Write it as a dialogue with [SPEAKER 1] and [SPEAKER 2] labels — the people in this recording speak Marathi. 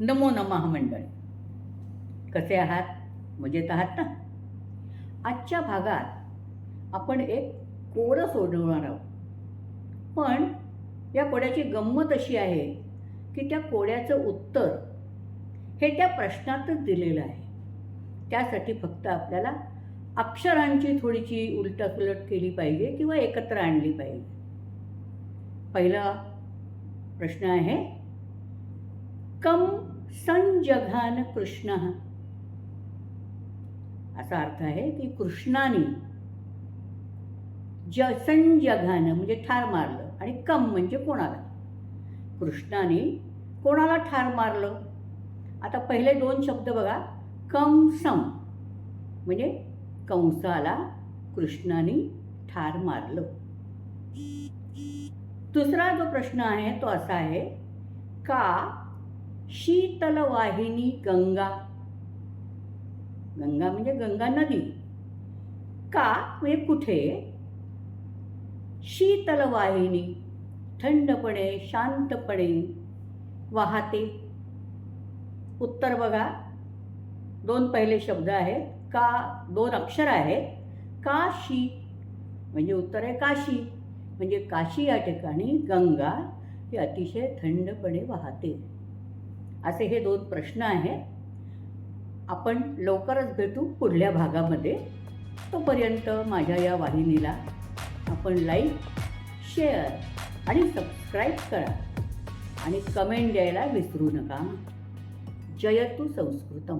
[SPEAKER 1] नमो नमः मंडळी. कसे आहात? मजेत आहात ना? आजच्या भागात आपण एक कोडं सोडवणार आहोत. पण या कोड्याची गंमत अशी आहे की त्या कोड्याचं उत्तर हे त्या प्रश्नातच दिलेलं आहे. त्यासाठी फक्त आपल्याला अक्षरांची थोडीशी उलटसुलट केली पाहिजे किंवा एकत्र आणली पाहिजे. पहिला प्रश्न आहे कम संजघान कृष्ण. असा अर्थ आहे की कृष्णाने ज संजघान म्हणजे ठार मारलं आणि कम म्हणजे कोणाला? कृष्णाने कोणाला ठार मारलं? आता पहिले दोन शब्द बघा. कम सम म्हणजे कंसाला कृष्णाने ठार मारलं. दुसरा जो प्रश्न आहे तो असा आहे का शीतलवाहिनी गंगा. गंगा म्हणजे गंगा नदी. का? म्हणजे कुठे? शीतलवाहिनी. थंडपणे शांतपणे वाहते. उत्तर बघा. दोन पहिले शब्द आहेत. का? दोन अक्षर आहेत. काशी. म्हणजे उत्तर आहे काशी. म्हणजे काशी या ठिकाणी गंगा ही अतिशय थंडपणे वाहते. असे हे दोन प्रश्न आहेत. आपण लवकरच भेटू पुढल्या भागामध्ये. तोपर्यंत माझ्या या वाहिनीला आपण लाईक शेअर आणि सबस्क्राईब करा आणि कमेंट द्यायला विसरू नका. जयतु संस्कृतम.